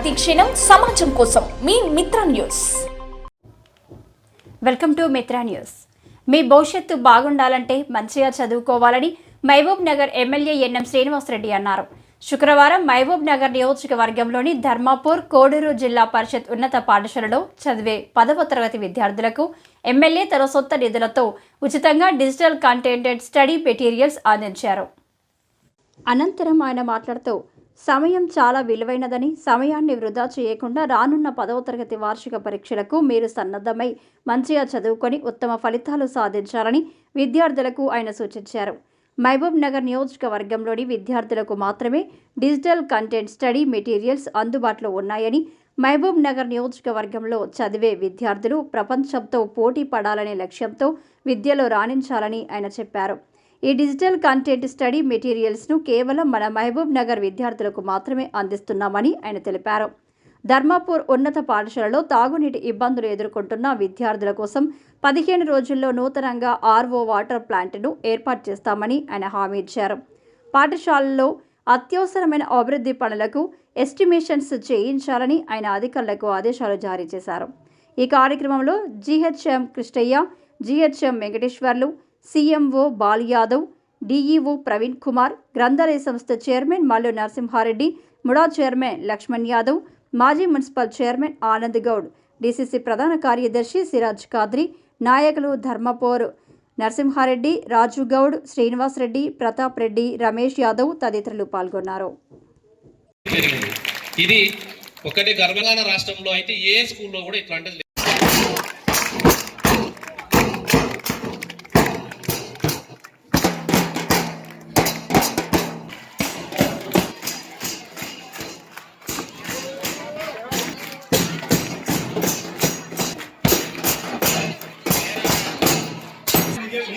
ప్రతిక్షణం సమాజం కోసం మీ Mitra news. Welcome to Mitra news. మీ భవిష్యత్తు బాగుండాలంటే మంచిగా చదువుకోవాలని మహబూబ్ నగర్ ఎమ్మెల్యే ఎన్ఎం శ్రీనివాసరెడ్డి అన్నారు. శుక్రవారం మహబూబ్ నగర్ నియోజకవర్గంలోని ధర్మాపూర్ కోడూరు జిల్లా పరిషత్ ఉన్నత పాఠశాలలో చదివే పదవ తరగతి విద్యార్థులకు ఎమ్మెల్యే తన సొంత నిధులతో ఉచితంగా డిజిటల్ కంటెంటెడ్ స్టడీ మెటీరియల్స్ అందించారు. అనంతరం ఆయన మాట్లాడుతూ సమయం చాలా విలువైనదని సమయాన్ని వృధా చేయకుండా రానున్న పదవ తరగతి వార్షిక పరీక్షలకు మీరు సన్నద్ధమై మంచిగా చదువుకొని ఉత్తమ ఫలితాలు సాధించాలని విద్యార్థులకు ఆయన సూచించారు. మహబూబ్ నగర్ నియోజకవర్గంలోని విద్యార్థులకు మాత్రమే డిజిటల్ కంటెంట్ స్టడీ మెటీరియల్స్ అందుబాటులో ఉన్నాయని మహబూబ్ నగర్ నియోజకవర్గంలో చదివే విద్యార్థులు ప్రపంచంతో పోటీ పడాలనే లక్ష్యంతో విద్యలో రాణించాలని ఆయన చెప్పారు. ఈ డిజిటల్ కంటెంట్ స్టడీ మెటీరియల్స్ను కేవలం మన మహబూబ్ నగర్ విద్యార్థులకు మాత్రమే అందిస్తున్నామని ఆయన తెలిపారు. ధర్మాపూర్ ఉన్నత పాఠశాలలో తాగునీటి ఇబ్బందులు ఎదుర్కొంటున్న విద్యార్థుల కోసం పదిహేను రోజుల్లో నూతనంగా ఆర్ఓ వాటర్ ప్లాంట్ను ఏర్పాటు చేస్తామని ఆయన హామీ ఇచ్చారు. పాఠశాలలో అత్యవసరమైన అభివృద్ధి పనులకు ఎస్టిమేషన్స్ చేయించాలని ఆయన అధికారులకు ఆదేశాలు జారీ చేశారు. ఈ కార్యక్రమంలో GHM Krishnaiah GHM Venkateswarlu CMO Bal Yadav DEO Praveen Kumar గ్రంథాలయ సంస్థ chairman Mallu Narasimha Reddy MUDA chairman Lakshman Yadav మాజీ municipal chairman Anand Goud DCC ప్రధాన కార్యదర్శి సిరాజ్ కాద్రి నాయకులు ధర్మపోరు నరసింహారెడ్డి రాజు గౌడ్ శ్రీనివాస్ రెడ్డి ప్రతాప్ రెడ్డి రమేష్ యాదవ్ తదితరులు పాల్గొన్నారు. ఇది ఒకటి రాష్ట్రంలో అయితే ఏ స్కూల్లో కూడా ఇట్లాంటిది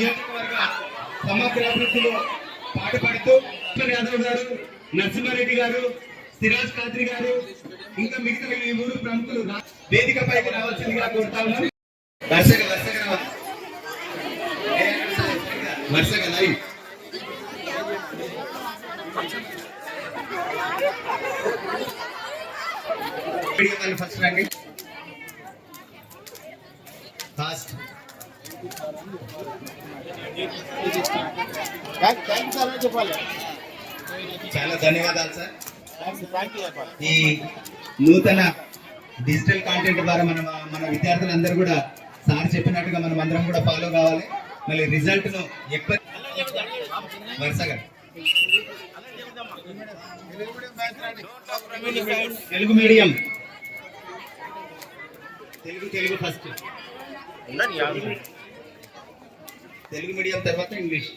నియోజకవర్గ సమగ్ర అభివృద్ధిలో పాటుపడుతూ కృష్ణ యాదవ్ గారు నరసింహారెడ్డి గారు సిరాజ్ ఖాద్రి గారు ఇంకా మిగతా ఈ ఊరు ప్రముఖులు రా- వేదికపైకి రావాల్సిందిగా కోరుతా ఉన్నాం వరుసగా వరుసగా రావాలి. వరుసగా లైవ్. వీడియో ఫస్ట్ రండి. ఫాస్ట్ చాలా ధన్యవాదాలు సార్. ఈ నూతన డిజిటల్ కాంటెంట్ ద్వారా మన మన విద్యార్థులందరూ కూడా సార్ చెప్పినట్టుగా మనం అందరం కూడా ఫాలో కావాలి. మళ్ళీ రిజల్ట్ను ఎక్కువ వరుసగా. Telugu medium. Telugu Telugu first Telugu medium తర్వాత ఇంగ్లీష్.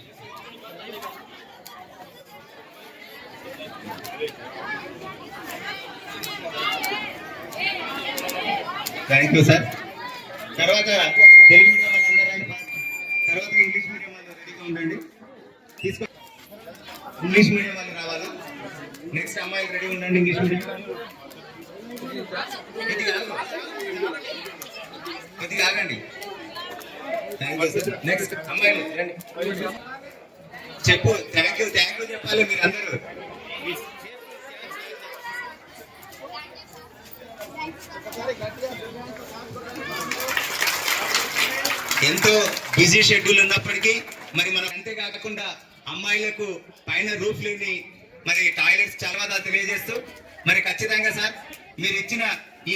థ్యాంక్ యూ సార్ తర్వాత తెలుగు మీడియం వాళ్ళందరూ తర్వాత ఇంగ్లీష్ మీడియం వాళ్ళు రెడీగా ఉండండి. తీసుకో ఇంగ్లీష్ మీడియం వాళ్ళు రావాలి. నెక్స్ట్ అమ్మాయిలు రెడీ ఉండండి ఇంగ్లీష్ మీడియం కొద్దిగా కొద్దిగా ఆగండి. థ్యాంక్ యూ సార్ నెక్స్ట్ అమ్మాయిలు రండి. చెప్పు థ్యాంక్ యూ థ్యాంక్ యూ చెప్పాలి మీరు అందరూ ఎంతో బిజీ షెడ్యూల్ ఉన్నప్పటికీ మరి మనం అంతేకాకుండా అమ్మాయిలకు పైన రూఫ్ లేని మరి టాయిలెట్స్ చాలా తెలియజేస్తూ మరి ఖచ్చితంగా సార్ మీరు ఇచ్చిన ఈ